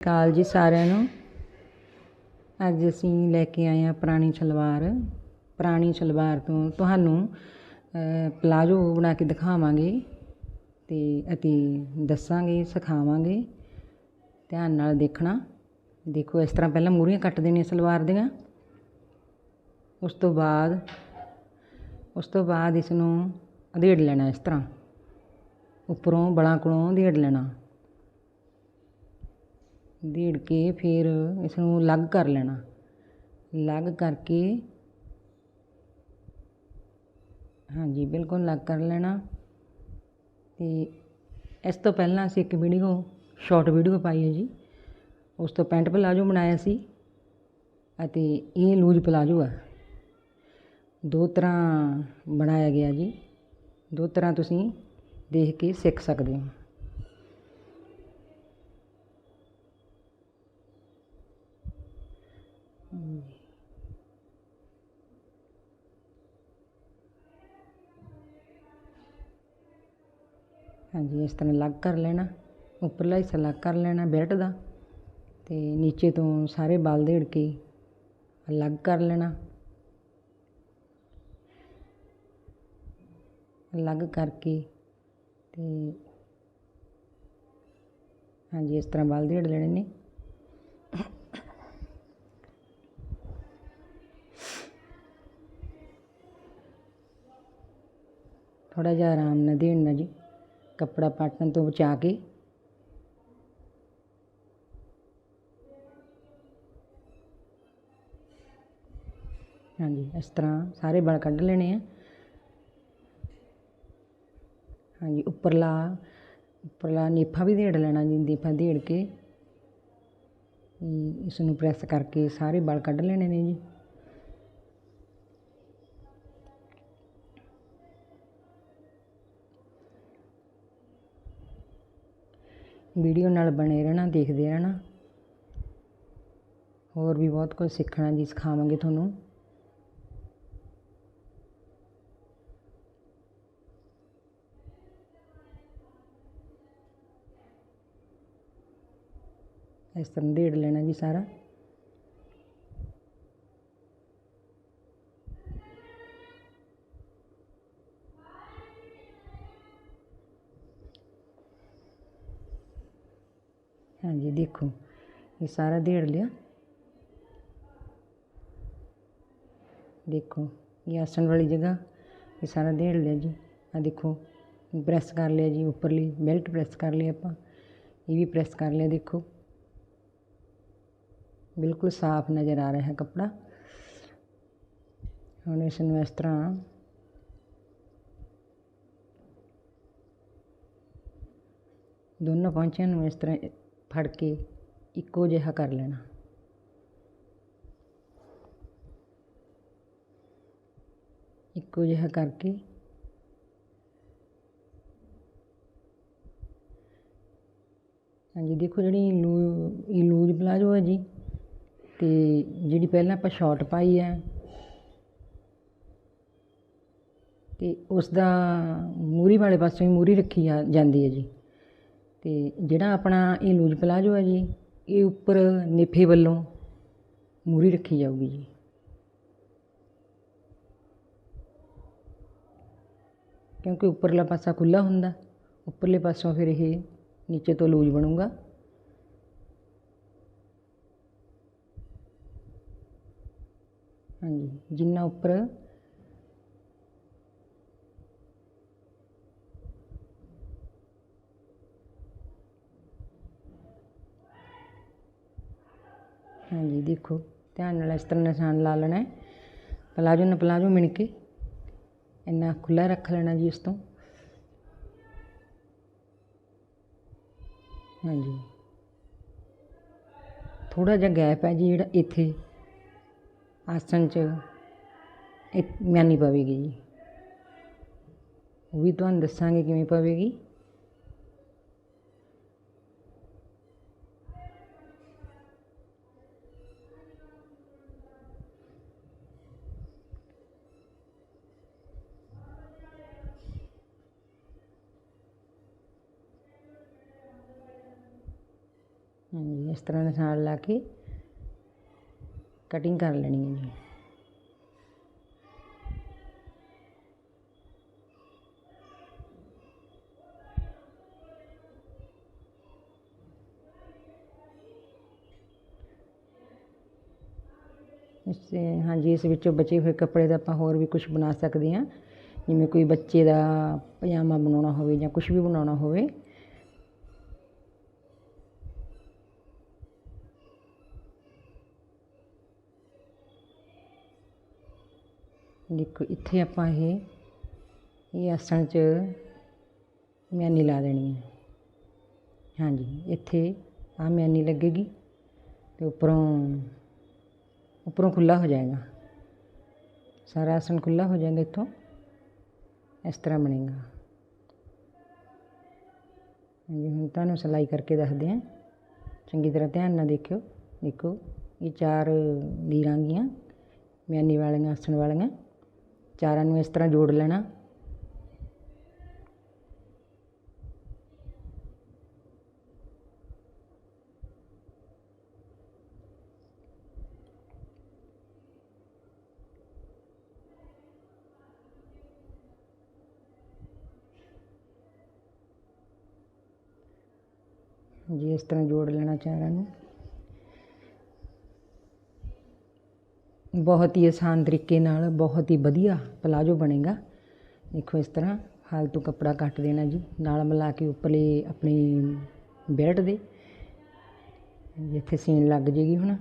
ਕਾਲ ਜੀ ਸਾਰਿਆਂ ਨੂੰ। ਅੱਜ ਅਸੀਂ ਲੈ ਕੇ ਆਏ ਹਾਂ ਪੁਰਾਣੀ ਸਲਵਾਰ। ਪੁਰਾਣੀ ਸਲਵਾਰ ਤੋਂ ਤੁਹਾਨੂੰ ਪਲਾਜੋ ਬਣਾ ਕੇ ਦਿਖਾਵਾਂਗੇ ਤੇ ਅਤੇ ਦੱਸਾਂਗੇ, ਸਿਖਾਵਾਂਗੇ। ਧਿਆਨ ਨਾਲ ਦੇਖਣਾ। ਦੇਖੋ, ਇਸ ਤਰ੍ਹਾਂ ਪਹਿਲਾਂ ਮੂਹਰੀਆਂ ਕੱਟ ਦੇਣੀਆਂ ਸਲਵਾਰ ਦੀਆਂ। ਉਸ ਤੋਂ ਬਾਅਦ, ਉਸ ਤੋਂ ਬਾਅਦ ਇਸ ਨੂੰ ਅਧੇੜ ਲੈਣਾ ਇਸ ਤਰ੍ਹਾਂ। ਉੱਪਰੋਂ, ਬਲਾਂ ਕੋਲੋਂ ਅਧੇੜ ਲੈਣਾ। ਦੇੜ ਕੇ ਫਿਰ ਇਸ ਨੂੰ ਅਲੱਗ ਕਰ ਲੈਣਾ। ਅਲੱਗ ਕਰਕੇ ਹਾਂਜੀ, ਬਿਲਕੁਲ ਅਲੱਗ ਕਰ ਲੈਣਾ। ਤੇ ਇਸ ਤੋਂ ਪਹਿਲਾਂ ਅਸੀਂ ਇੱਕ ਵੀਡੀਓ, ਸ਼ਾਰਟ ਵੀਡੀਓ ਪਾਈ ਹੈ ਜੀ। ਉਸ ਤੋਂ ਪੈਂਟ ਪਲਾਜੋ ਬਣਾਇਆ ਸੀ ਅਤੇ ਇਹ ਲੂਜ ਪਲਾਜੋ ਹੈ ਦੋ ਤਰ੍ਹਾਂ ਬਣਾਇਆ ਗਿਆ ਜੀ। ਦੋ ਤਰ੍ਹਾਂ ਤੁਸੀਂ ਦੇਖ ਕੇ ਸਿੱਖ ਸਕਦੇ ਹੋ। ਹਾਂਜੀ, ਇਸ ਤਰ੍ਹਾਂ ਅਲੱਗ ਕਰ ਲੈਣਾ, ਉੱਪਰਲਾ ਹਿੱਸਾ ਅਲੱਗ ਕਰ ਲੈਣਾ ਬੈਲਟ ਦਾ ਅਤੇ ਨੀਚੇ ਤੋਂ ਸਾਰੇ ਬਲ ਦੇੜ ਕੇ ਅਲੱਗ ਕਰ ਲੈਣਾ। ਅਲੱਗ ਕਰਕੇ ਤੇ ਹਾਂਜੀ, ਇਸ ਤਰ੍ਹਾਂ ਬਲ ਦੇੜ ਲੈਣੇ ਨੇ। ਥੋੜਾ ਜਿਹਾ ਆਰਾਮ ਨਾਲ ਦੇਣਾ ਜੀ। ਕੱਪੜਾ ਪਾਟਣ ਤੋਂ ਬਚਾ ਕੇ। ਹਾਂਜੀ, ਇਸ ਤਰ੍ਹਾਂ ਸਾਰੇ ਬਲ ਕੱਢ ਲੈਣੇ ਆ। ਹਾਂਜੀ, ਉੱਪਰਲਾ ਉੱਪਰਲਾ ਨੇਫਾ ਵੀ ਦੇੜ ਲੈਣਾ ਜੀ ਨੇਫਾ ਦੇੜ ਕੇ। ਇਸ ਨੂੰ ਪ੍ਰੈਸ ਕਰਕੇ ਸਾਰੇ ਬਲ ਕੱਢ ਲੈਣੇ ਨੇ ਜੀ। ਵੀਡੀਓ ਨਾਲ ਬਣੇ ਰਹਿਣਾ, ਦੇਖਦੇ ਰਹਿਣਾ। ਹੋਰ ਵੀ ਬਹੁਤ ਕੁਝ ਸਿੱਖਣਾ ਜੀ, ਸਿਖਾਵਾਂਗੇ ਤੁਹਾਨੂੰ। ਇਸ ਤਰ੍ਹਾਂ ਢੇੜ ਲੈਣਾ ਜੀ ਸਾਰਾ ਹਾਂਜੀ ਦੇਖੋ ਇਹ ਸਾਰਾ ਢੇੜ ਲਿਆ ਦੇਖੋ ਇਹ ਆਸਣ ਵਾਲੀ ਜਗ੍ਹਾ ਇਹ ਸਾਰਾ ਢੇੜ ਲਿਆ ਜੀ ਆ ਦੇਖੋ ਪ੍ਰੈਸ ਕਰ ਲਿਆ ਜੀ ਉੱਪਰਲੀ ਬੈਲਟ ਪ੍ਰੈਸ ਕਰ ਲਈ ਆਪਾਂ ਇਹ ਵੀ ਪ੍ਰੈਸ ਕਰ ਲਿਆ ਦੇਖੋ ਬਿਲਕੁਲ ਸਾਫ਼ ਨਜ਼ਰ ਆ ਰਿਹਾ ਹੈ ਕੱਪੜਾ ਹੁਣ ਇਸ ਨੂੰ ਇਸ ਤਰ੍ਹਾਂ ਦੋਨੋਂ ਪਹੁੰਚਿਆਂ ਨੂੰ ਇਸ ਤਰ੍ਹਾਂ ਫੜ ਕੇ ਇੱਕੋ ਜਿਹਾ ਕਰ ਲੈਣਾ। ਇੱਕੋ ਜਿਹਾ ਕਰਕੇ ਹਾਂਜੀ, ਦੇਖੋ ਜਿਹੜੀ ਲੂ, ਇਹ ਲੂਜ ਪਲਾਜੋ ਹੈ ਜੀ, ਤੇ ਜਿਹੜੀ ਪਹਿਲਾਂ ਆਪਾਂ ਸ਼ਾਰਟ ਪਾਈ ਹੈ, ਤੇ ਉਸ ਦਾ ਮੂਰੀ ਵਾਲੇ ਪਾਸੇ ਮੂਰੀ ਰੱਖੀ ਜਾ- ਜਾਂਦੀ ਹੈ ਜੀ। ਤੇ ਜਿਹੜਾ ਆਪਣਾ ਇਹ ਲੂਜ ਪਲਾਜੋ ਹੈ ਜੀ ਇਹ ਉੱਪਰ ਨੇਫੇ ਵੱਲੋਂ ਮੂਰੀ ਰੱਖੀ ਜਾਊਗੀ ਜੀ। ਕਿਉਂਕਿ ਉੱਪਰਲਾ ਪਾਸਾ ਖੁੱਲਾ ਹੁੰਦਾ, ਉੱਪਰਲੇ ਪਾਸੋਂ ਫਿਰ ਇਹ ਨੀਚੇ ਤੋਂ ਲੂਜ ਬਣੂਗਾ। ਹਾਂਜੀ, ਜਿੰਨਾ ਉੱਪਰ ਹਾਂਜੀ, ਦੇਖੋ, ਧਿਆਨ ਨਾਲ ਇਸ ਤਰ੍ਹਾਂ ਨਿਸ਼ਾਨ ਲਾ ਲੈਣਾ ਪਲਾਜੋ ਨਾਲ ਪਲਾਜੋ ਮਿਣ ਕੇ ਇੰਨਾ ਖੁੱਲਾ ਰੱਖ ਲੈਣਾ ਜੀ ਇਸ ਤੋਂ। ਹਾਂਜੀ। ਥੋੜਾ ਜਿਹਾ ਗੈਪ ਹੈ ਜੀ ਜਿਹੜਾ ਇੱਥੇ ਆਸਣ 'ਚ ਇਹ ਮਿਆਨੀ ਪਵੇਗੀ ਜੀ। ਉਹ ਵੀ ਤੁਹਾਨੂੰ ਦੱਸਾਂਗੇ ਕਿਵੇਂ ਪਵੇਗੀ। ਹਾਂਜੀ, ਇਸ ਤਰ੍ਹਾਂ ਨਿਸ਼ਾਨ ਲਾ ਕੇ ਕਟਿੰਗ ਕਰ ਲੈਣੀ ਹੈ ਜੀ। ਇਸ, ਹਾਂਜੀ, ਇਸ ਵਿੱਚੋਂ ਬਚੇ ਹੋਏ ਕੱਪੜੇ ਦਾ ਆਪਾਂ ਹੋਰ ਵੀ ਕੁਝ ਬਣਾ ਸਕਦੇ ਹਾਂ। ਜਿਵੇਂ ਕੋਈ ਬੱਚੇ ਦਾ ਪਜਾਮਾ ਬਣਾਉਣਾ ਹੋਵੇ ਜਾਂ ਕੁਝ ਵੀ ਬਣਾਉਣਾ ਹੋਵੇ। ਦੇਖੋ, ਇੱਥੇ ਆਪਾਂ ਇਹ ਇਹ ਆਸਣ 'ਚ ਮਿਆਨੀ ਲਾ ਦੇਣੀ ਹੈ। ਹਾਂਜੀ, ਇੱਥੇ ਆ ਮਿਆਨੀ ਲੱਗੇਗੀ ਤੇ ਉੱਪਰੋਂ ਉੱਪਰੋਂ ਖੁੱਲਾ ਹੋ ਜਾਏਗਾ। ਸਾਰਾ ਆਸਣ ਖੁੱਲਾ ਹੋ ਜਾਏਗਾ ਇੱਥੋਂ, ਇਸ ਤਰ੍ਹਾਂ ਬਣੇਗਾ। ਹਾਂਜੀ, ਹੁਣ ਤੁਹਾਨੂੰ ਸਿਲਾਈ ਕਰਕੇ ਦੱਸਦੇ ਹਾਂ। ਚੰਗੀ ਤਰ੍ਹਾਂ ਧਿਆਨ ਨਾਲ ਦੇਖਿਓ। ਦੇਖੋ, ਇਹ ਚਾਰ ਲੀਰਾਂ ਗੀਆਂ, ਮਿਆਨੀ ਵਾਲੀਆਂ, ਆਸਣ ਵਾਲੀਆਂ। ਚਾਰਾਂ ਨੂੰ ਇਸ ਤਰ੍ਹਾਂ ਜੋੜ ਲੈਣਾ। ਜੀ ਇਸ ਤਰ੍ਹਾਂ ਜੋੜ ਲੈਣਾ ਚਾਰਾਂ ਨੂੰ। ਬਹੁਤ ਹੀ ਆਸਾਨ ਤਰੀਕੇ ਨਾਲ, ਬਹੁਤ ਹੀ ਵਧੀਆ ਪਲਾਜੋ ਬਣੇਗਾ। ਦੇਖੋ ਇਸ ਤਰ੍ਹਾਂ, ਫਾਲਤੂ ਕੱਪੜਾ ਕੱਟ ਦੇਣਾ ਜੀ। ਨਾਲ ਮਿਲਾ ਕੇ ਉੱਪਰਲੇ ਆਪਣੀ ਬੈਲਟ ਦੇ। ਜਿੱਥੇ ਸੀਨ ਲੱਗ ਜੇਗੀ ਹੁਣ।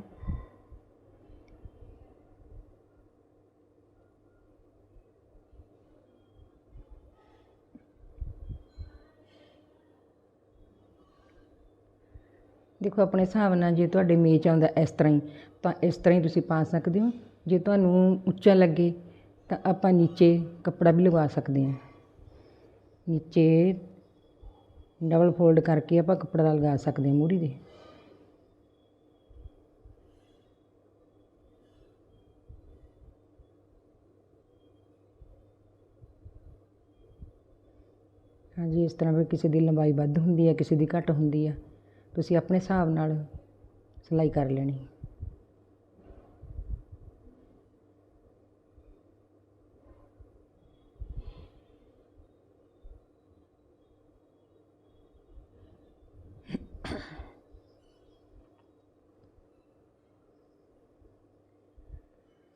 ਦੇਖੋ ਆਪਣੇ ਹਿਸਾਬ ਨਾਲ ਜੇ ਤੁਹਾਡੇ ਮੇਚ ਆਉਂਦਾ ਇਸ ਤਰ੍ਹਾਂ ਹੀ, ਤਾਂ ਇਸ ਤਰ੍ਹਾਂ ਹੀ ਤੁਸੀਂ ਪਾ ਸਕਦੇ ਹੋ। ਜੇ ਤੁਹਾਨੂੰ ਉੱਚਾ ਲੱਗੇ ਤਾਂ ਆਪਾਂ ਨੀਚੇ ਕੱਪੜਾ ਵੀ ਲਗਾ ਸਕਦੇ ਹਾਂ। ਨੀਚੇ ਡਬਲ ਫੋਲਡ ਕਰਕੇ ਆਪਾਂ ਕੱਪੜਾ ਲਗਾ ਸਕਦੇ ਹਾਂ ਮੂਰੀ ਦੇ। ਹਾਂਜੀ, ਇਸ ਤਰ੍ਹਾਂ ਵੀ ਕਿਸੇ ਦੀ ਲੰਬਾਈ ਵੱਧ ਹੁੰਦੀ ਹੈ ਕਿਸੇ ਦੀ ਘੱਟ ਹੁੰਦੀ ਆ, ਤੁਸੀਂ ਆਪਣੇ ਹਿਸਾਬ ਨਾਲ ਸਿਲਾਈ ਕਰ ਲੈਣੀ।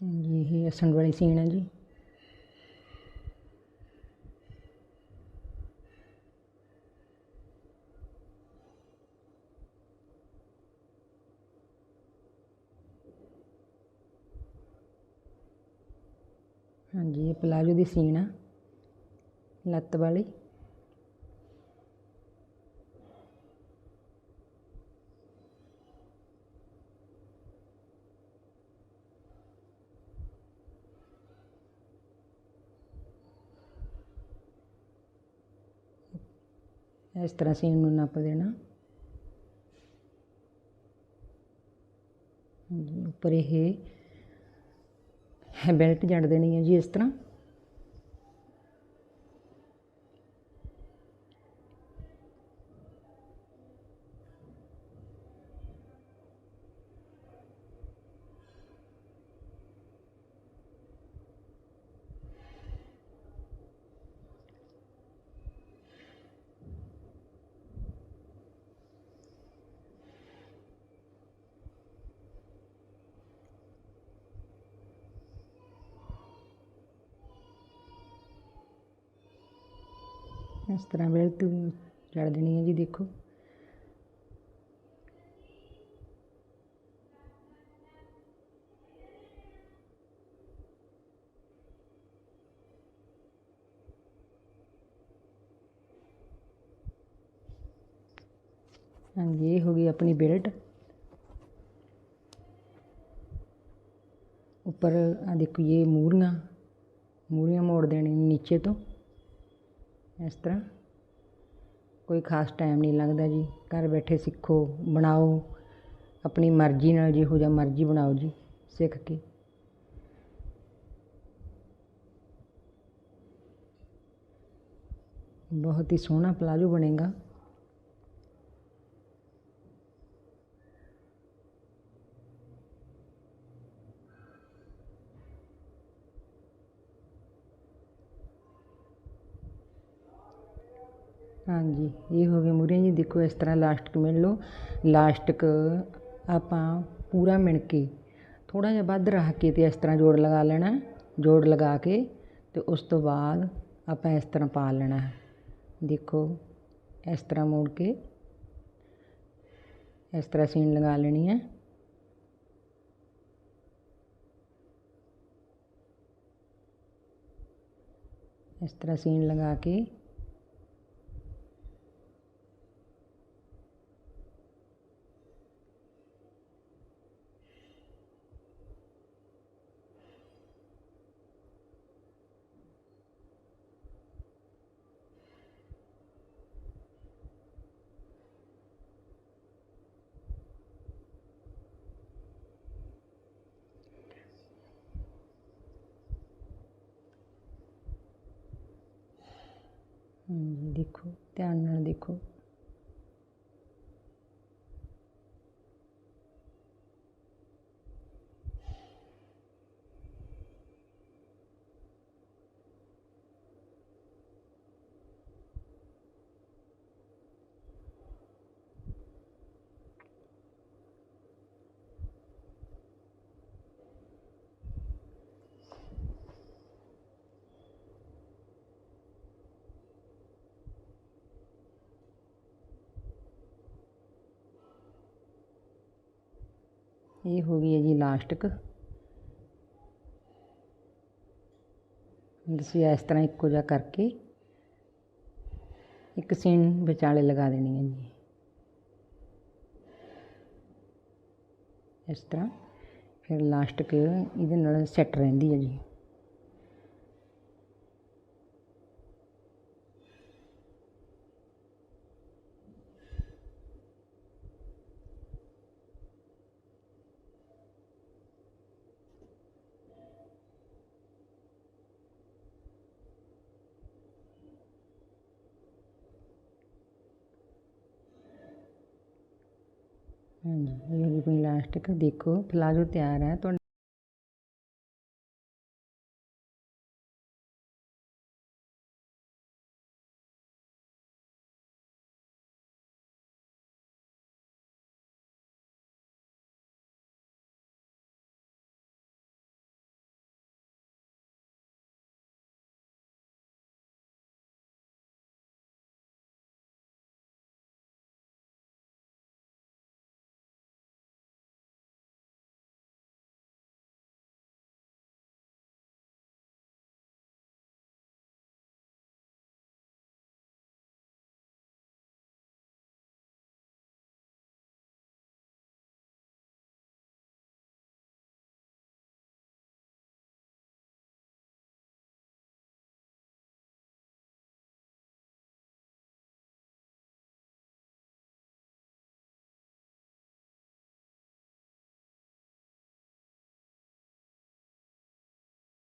ਜੀ, ਇਹ ਅਸਣ ਵਾਲੀ ਸੀਨ ਹੈ ਜੀ। ਹਾਂਜੀ, ਇਹ ਪਲਾਜੋ ਦੀ ਸੀਨ ਆ, ਲੱਤ ਵਾਲੀ। ਇਸ ਤਰ੍ਹਾਂ ਸੀਨ ਨੂੰ ਨੱਪ ਦੇਣਾ। ਉੱਪਰ ਇਹ ਬੈਲਟ ਜੜ ਦੇਣੀ ਹੈ ਜੀ ਇਸ ਤਰ੍ਹਾਂ। ਇਸ ਤਰ੍ਹਾਂ ਬੈਲਟ ਚੜ ਦੇਣੀ ਹੈ ਜੀ, ਦੇਖੋ। ਹਾਂਜੀ, ਇਹ ਹੋ ਗਈ ਆਪਣੀ ਬੈਲਟ। ਉੱਪਰ ਆ ਦੇਖੋ ਇਹ ਮੂਰੀਆਂ ਮੂਰੀਆਂ ਮੋੜ ਦੇਣੀ ਨੀਚੇ ਤੋਂ। ਇਸ ਤਰ੍ਹਾਂ। ਕੋਈ ਖਾਸ ਟਾਈਮ ਨਹੀਂ ਲੱਗਦਾ ਜੀ। ਘਰ ਬੈਠੇ ਸਿੱਖੋ, ਬਣਾਓ। ਆਪਣੀ ਮਰਜ਼ੀ ਨਾਲ ਜਿਹੋ ਜਿਹਾ ਮਰਜ਼ੀ ਬਣਾਓ ਜੀ, ਸਿੱਖ ਕੇ। ਬਹੁਤ ਹੀ ਸੋਹਣਾ ਪਲਾਜੋ ਬਣੇਗਾ। ਹਾਂਜੀ, ਇਹ ਹੋ ਗਏ ਮੂਰੀਆਂ ਜੀ। ਦੇਖੋ, ਇਸ ਤਰ੍ਹਾਂ ਲਾਸਟਿਕ ਮਿਣ ਲਓ। ਲਾਸਟਿਕ ਆਪਾਂ ਪੂਰਾ ਮਿਣ ਕੇ, ਥੋੜ੍ਹਾ ਜਿਹਾ ਵੱਧ ਰੱਖ ਕੇ ਅਤੇ ਇਸ ਤਰ੍ਹਾਂ ਜੋੜ ਲਗਾ ਲੈਣਾ ਜੋੜ ਲਗਾ ਕੇ ਅਤੇ ਉਸ ਤੋਂ ਬਾਅਦ ਆਪਾਂ ਇਸ ਤਰ੍ਹਾਂ ਪਾ ਲੈਣਾ ਦੇਖੋ, ਇਸ ਤਰ੍ਹਾਂ ਮੋੜ ਕੇ ਇਸ ਤਰ੍ਹਾਂ ਸੀਨ ਲਗਾ ਲੈਣੀ ਹੈ। ਇਸ ਤਰ੍ਹਾਂ ਸੀਨ ਲਗਾ ਕੇ ਹਾਂਜੀ ਦੇਖੋ ਧਿਆਨ ਨਾਲ ਦੇਖੋ। ਇਹ ਹੋ ਗਈ ਹੈ ਜੀ ਲਾਸਟਿਕ ਤੁਸੀਂ ਇਸ ਤਰ੍ਹਾਂ ਇੱਕੋ ਜਿਹਾ ਕਰਕੇ ਇੱਕ ਸੀਨ ਵਿਚਾਲੇ ਲਗਾ ਦੇਣੀ ਹੈ ਜੀ। ਇਸ ਤਰ੍ਹਾਂ ਫਿਰ ਲਾਸਟਿਕ ਇਹਦੇ ਨਾਲ ਸੈੱਟ ਰਹਿੰਦੀ ਹੈ ਜੀ। ਹਾਂਜੀ ਇਹ ਹੋ ਗਈ ਦੇਖੋ ਪਲਾਜੋ ਤਿਆਰ ਹੈ। ਤੁਹਾਡਾ